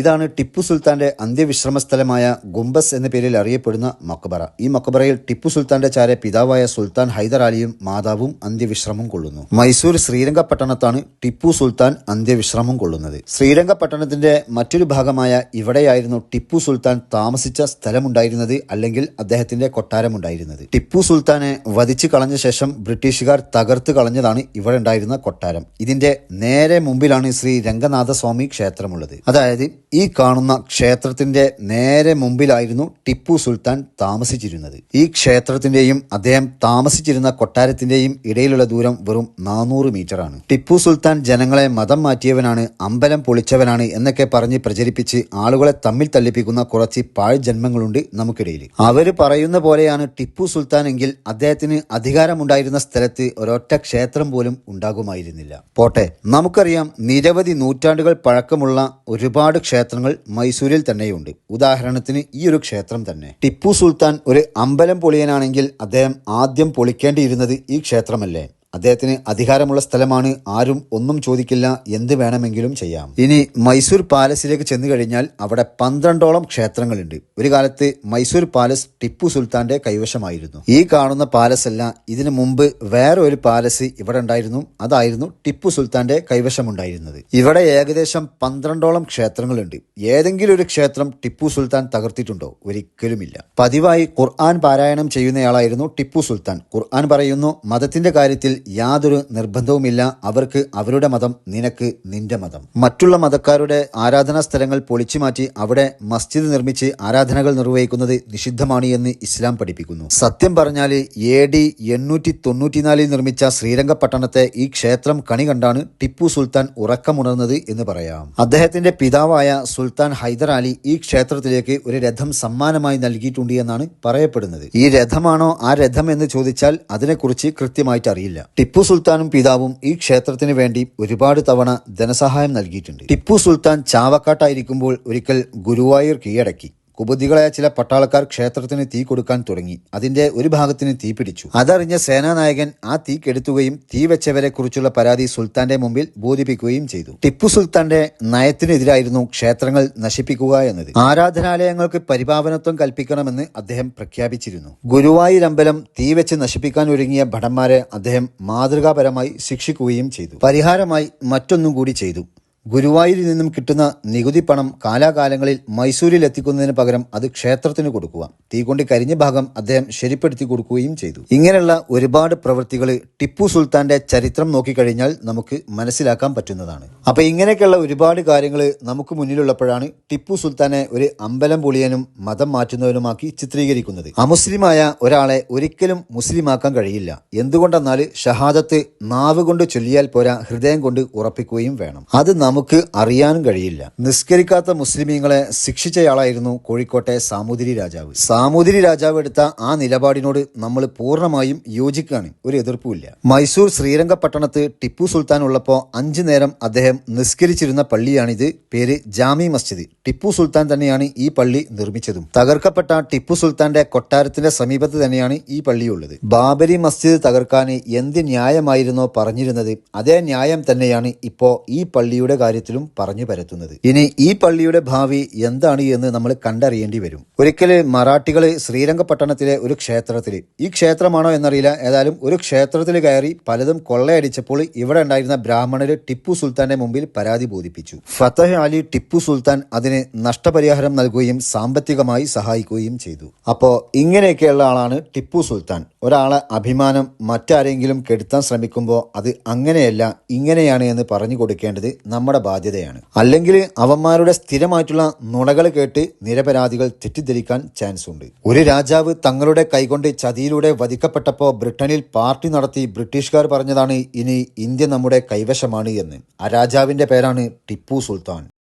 ഇതാണ് ടിപ്പു സുൽത്താന്റെ അന്ത്യവിശ്രമ സ്ഥലമായ ഗുംബസ് എന്ന പേരിൽ അറിയപ്പെടുന്ന മക്ബറ. ഈ മക്ബറയിൽ ടിപ്പു സുൽത്താന്റെ ചാര പിതാവായ സുൽത്താൻ ഹൈദർ അലിയും മാതാവും അന്ത്യവിശ്രമം കൊള്ളുന്നു. മൈസൂർ ശ്രീരംഗപട്ടണത്താണ് ടിപ്പു സുൽത്താൻ അന്ത്യവിശ്രമം കൊള്ളുന്നത്. ശ്രീരംഗപട്ടണത്തിന്റെ മറ്റൊരു ഭാഗമായ ഇവിടെയായിരുന്നു ടിപ്പു സുൽത്താൻ താമസിച്ച സ്ഥലമുണ്ടായിരുന്നത് അല്ലെങ്കിൽ അദ്ദേഹത്തിന്റെ കൊട്ടാരമുണ്ടായിരുന്നത്. ടിപ്പു സുൽത്താനെ വധിച്ചു കളഞ്ഞ ശേഷം ബ്രിട്ടീഷുകാർ തകർത്ത് കളഞ്ഞതാണ് ഇവിടെ ഉണ്ടായിരുന്ന കൊട്ടാരം. ഇതിന്റെ നേരെ മുമ്പിലാണ് ശ്രീ രംഗനാഥസ്വാമി ക്ഷേത്രമുള്ളത്. അതായത് ഈ കാണുന്ന ക്ഷേത്രത്തിന്റെ നേരെ മുമ്പിലായിരുന്നു ടിപ്പു സുൽത്താൻ താമസിച്ചിരുന്നത്. ഈ ക്ഷേത്രത്തിന്റെയും അദ്ദേഹം താമസിച്ചിരുന്ന കൊട്ടാരത്തിന്റെയും ഇടയിലുള്ള ദൂരം വെറും നാനൂറ് മീറ്ററാണ്. ടിപ്പു സുൽത്താൻ ജനങ്ങളെ മതം മാറ്റിയവനാണ് അമ്പലം പൊളിച്ചവനാണ് എന്നൊക്കെ പറഞ്ഞ് പ്രചരിപ്പിച്ച് ആളുകളെ തമ്മിൽ തല്ലിപ്പിക്കുന്ന കുറച്ച് പാഴ്ജന്മങ്ങളുണ്ട് നമുക്കിടയിൽ. അവർ പറയുന്ന പോലെയാണ് ടിപ്പു സുൽത്താൻ എങ്കിൽ അദ്ദേഹത്തിന് അധികാരമുണ്ടായിരുന്ന സ്ഥലത്ത് ഒരൊറ്റ ക്ഷേത്രം പോലും ഉണ്ടാകുമായിരുന്നില്ല. പോട്ടെ നമുക്കറിയാം നിരവധി നൂറ്റാണ്ടുകൾ പഴക്കമുള്ള ഒരുപാട് ക്ഷേത്രങ്ങൾ മൈസൂരിൽ തന്നെയുണ്ട്. ഉദാഹരണത്തിന് ഈ ഒരു ക്ഷേത്രം തന്നെ. ടിപ്പു സുൽത്താൻ ഒരു അമ്പലം പൊളിയനാണെങ്കിൽ അദ്ദേഹം ആദ്യം പൊളിക്കേണ്ടിയിരുന്നത് ഈ ക്ഷേത്രമല്ലേ? അദ്ദേഹത്തിന് അധികാരമുള്ള സ്ഥലമാണ്. ആരും ഒന്നും ചോദിക്കില്ല എന്ത് വേണമെങ്കിലും ചെയ്യാം. ഇനി മൈസൂർ പാലസിലേക്ക് ചെന്നു കഴിഞ്ഞാൽ അവിടെ പന്ത്രണ്ടോളം ക്ഷേത്രങ്ങളുണ്ട്. ഒരു കാലത്ത് മൈസൂർ പാലസ് ടിപ്പു സുൽത്താന്റെ കൈവശമായിരുന്നു. ഈ കാണുന്ന പാലസ് അല്ല ഇതിനു മുമ്പ് വേറെ ഒരു പാലസ് ഇവിടെ ഉണ്ടായിരുന്നു. അതായിരുന്നു ടിപ്പു സുൽത്താന്റെ കൈവശമുണ്ടായിരുന്നത്. ഇവിടെ ഏകദേശം പന്ത്രണ്ടോളം ക്ഷേത്രങ്ങളുണ്ട്. ഏതെങ്കിലും ഒരു ക്ഷേത്രം ടിപ്പു സുൽത്താൻ തകർത്തിട്ടുണ്ടോ? ഒരിക്കലുമില്ല. പതിവായി ഖുർആൻ പാരായണം ചെയ്യുന്നയാളായിരുന്നു ടിപ്പു സുൽത്താൻ. ഖുർആൻ പറയുന്നു മതത്തിന്റെ കാര്യത്തിൽ യാതൊരു നിർബന്ധവുമില്ല. അവർക്ക് അവരുടെ മതം നിനക്ക് നിന്റെ മതം. മറ്റുള്ള മതക്കാരുടെ ആരാധനാ സ്ഥലങ്ങൾ പൊളിച്ചു മാറ്റി അവിടെ മസ്ജിദ് നിർമ്മിച്ച് ആരാധനകൾ നിർവഹിക്കുന്നത് നിഷിദ്ധമാണ് എന്ന് ഇസ്ലാം പഠിപ്പിക്കുന്നു. സത്യം പറഞ്ഞാൽ എ ഡി എണ്ണൂറ്റി തൊണ്ണൂറ്റിനാലിൽ നിർമ്മിച്ച ശ്രീരംഗപട്ടണത്തെ ഈ ക്ഷേത്രം കണി കണ്ടാണ് ടിപ്പു സുൽത്താൻ ഉറക്കമുണർന്നത് എന്ന് പറയാം. അദ്ദേഹത്തിന്റെ പിതാവായ സുൽത്താൻ ഹൈദർ അലി ഈ ക്ഷേത്രത്തിലേക്ക് ഒരു രഥം സമ്മാനമായി നൽകിയിട്ടുണ്ട് എന്നാണ് പറയപ്പെടുന്നത്. ഈ രഥമാണോ ആ രഥം എന്ന് ചോദിച്ചാൽ അതിനെക്കുറിച്ച് കൃത്യമായിട്ട് അറിയില്ല. ടിപ്പു സുൽത്താനും പിതാവും ഈ ക്ഷേത്രത്തിന് വേണ്ടി ഒരുപാട് തവണ ധനസഹായം നൽകിയിട്ടുണ്ട്. ടിപ്പു സുൽത്താൻ ചാവക്കാട്ടായിരിക്കുമ്പോൾ ഒരിക്കൽ ഗുരുവായൂർ കീഴടക്കി. കുബുദ്ധികളായ ചില പട്ടാളക്കാർ ക്ഷേത്രത്തിന് തീ കൊടുക്കാൻ തുടങ്ങി. അതിന്റെ ഒരു ഭാഗത്തിന് തീ പിടിച്ചു. അതറിഞ്ഞ സേനാനായകൻ ആ തീ കെടുത്തുകയും തീ വെച്ചവരെ കുറിച്ചുള്ള പരാതി സുൽത്താന്റെ മുമ്പിൽ ബോധിപ്പിക്കുകയും ചെയ്തു. ടിപ്പു സുൽത്താന്റെ നയത്തിനെതിരായിരുന്നു ക്ഷേത്രങ്ങൾ നശിപ്പിക്കുക എന്നത്. ആരാധനാലയങ്ങൾക്ക് പരിപാവനത്വം കൽപ്പിക്കണമെന്ന് അദ്ദേഹം പ്രഖ്യാപിച്ചിരുന്നു. ഗുരുവായൂരമ്പലം തീ വെച്ച് നശിപ്പിക്കാൻ ഒരുങ്ങിയ ഭടന്മാരെ അദ്ദേഹം മാതൃകാപരമായി ശിക്ഷിക്കുകയും ചെയ്തു. പരിഹാരമായി മറ്റൊന്നും കൂടി ചെയ്തു. ഗുരുവായൂരിൽ നിന്നും കിട്ടുന്ന നികുതി പണം കാലാകാലങ്ങളിൽ മൈസൂരിൽ എത്തിക്കുന്നതിന് പകരം അത് ക്ഷേത്രത്തിന് കൊടുക്കുക. തീ കൊണ്ട് കരിഞ്ഞ ഭാഗം അദ്ദേഹം ശരിപ്പെടുത്തി കൊടുക്കുകയും ചെയ്തു. ഇങ്ങനെയുള്ള ഒരുപാട് പ്രവൃത്തികൾ ടിപ്പു സുൽത്താന്റെ ചരിത്രം നോക്കിക്കഴിഞ്ഞാൽ നമുക്ക് മനസ്സിലാക്കാൻ പറ്റുന്നതാണ്. അപ്പൊ ഇങ്ങനെയൊക്കെയുള്ള ഒരുപാട് കാര്യങ്ങൾ നമുക്ക് മുന്നിലുള്ളപ്പോഴാണ് ടിപ്പു സുൽത്താനെ ഒരു അമ്പലം പൊളിയനും മതം മാറ്റുന്നവനുമാക്കി ചിത്രീകരിക്കുന്നത്. അമുസ്ലിമായ ഒരാളെ ഒരിക്കലും മുസ്ലിമാക്കാൻ കഴിയില്ല. എന്തുകൊണ്ടെന്നാൽ ഷഹാദത്ത് നാവ് കൊണ്ട് ചൊല്ലിയാൽ പോരാ ഹൃദയം കൊണ്ട് ഉറപ്പിക്കുകയും വേണം. അത് നമുക്ക് അറിയാനും കഴിയില്ല. നിസ്കരിക്കാത്ത മുസ്ലിമീങ്ങളെ ശിക്ഷിച്ചയാളായിരുന്നു കോഴിക്കോട്ടെ സാമൂതിരി രാജാവ്. സാമൂതിരി രാജാവ് എടുത്ത ആ നിലപാടിനോട് നമ്മൾ പൂർണമായും യോജിക്കുകയാണ് ഒരു എതിർപ്പുമില്ല മൈസൂർ ശ്രീരംഗപട്ടണത്ത് ടിപ്പു സുൽത്താൻ ഉള്ളപ്പോൾ അഞ്ചു നേരം അദ്ദേഹം നിസ്കരിച്ചിരുന്ന പള്ളിയാണിത്. പേര് ജാമി മസ്ജിദ്. ടിപ്പു സുൽത്താൻ തന്നെയാണ് ഈ പള്ളി നിർമ്മിച്ചതും. തകർക്കപ്പെട്ട ടിപ്പു സുൽത്താന്റെ കൊട്ടാരത്തിന്റെ സമീപത്ത് തന്നെയാണ് ഈ പള്ളിയുള്ളത്. ബാബരി മസ്ജിദ് തകർക്കാൻ എന്ത് ന്യായമായിരുന്നോ പറഞ്ഞിരുന്നത് അതേ ന്യായം തന്നെയാണ് ഇപ്പോ ഈ പള്ളിയുടെ കാര്യത്തിലും പറഞ്ഞു പരത്തുന്നത്. ഇനി ഈ പള്ളിയുടെ ഭാവി എന്താണ് എന്ന് നമ്മൾ കണ്ടറിയേണ്ടി വരും. ഒരിക്കൽ മറാഠികൾ ശ്രീരംഗപട്ടണത്തിലെ ഒരു ക്ഷേത്രത്തിൽ ഈ ക്ഷേത്രമാണോ എന്നറിയില്ല. ഏതായാലും ഒരു ക്ഷേത്രത്തിൽ കയറി പലതും കൊള്ളയടിച്ചപ്പോൾ ഇവിടെ ഉണ്ടായിരുന്ന ബ്രാഹ്മണര് ടിപ്പു സുൽത്താന്റെ മുമ്പിൽ പരാതി ബോധിപ്പിച്ചു. ഫത്തഹ് അലി ടിപ്പു സുൽത്താൻ അതിന് നഷ്ടപരിഹാരം നൽകുകയും സാമ്പത്തികമായി സഹായിക്കുകയും ചെയ്തു. അപ്പോ ഇങ്ങനെയൊക്കെയുള്ള ആളാണ് ടിപ്പു സുൽത്താൻ. ഒരാളെ അഭിമാനം മറ്റാരെങ്കിലും കെടുത്താൻ ശ്രമിക്കുമ്പോൾ അത് അങ്ങനെയല്ല ഇങ്ങനെയാണ് എന്ന് പറഞ്ഞു കൊടുക്കേണ്ടത് നമ്മുടെ ബാധ്യതയാണ്. അല്ലെങ്കിൽ അവന്മാരുടെ സ്ഥിരമായിട്ടുള്ള നുണകൾ കേട്ട് നിരപരാധികൾ തെറ്റിദ്ധരിക്കാൻ ചാൻസ് ഉണ്ട്. ഒരു രാജാവ് തങ്ങളുടെ കൈകൊണ്ട് ചതിയിലൂടെ വധിക്കപ്പെട്ടപ്പോൾ ബ്രിട്ടനിൽ പാർട്ടി നടത്തി ബ്രിട്ടീഷുകാർ പറഞ്ഞതാണ് ഇനി ഇന്ത്യ നമ്മുടെ കൈവശമാണ് എന്ന്. ആ രാജാവിന്റെ പേരാണ് ടിപ്പു സുൽത്താൻ.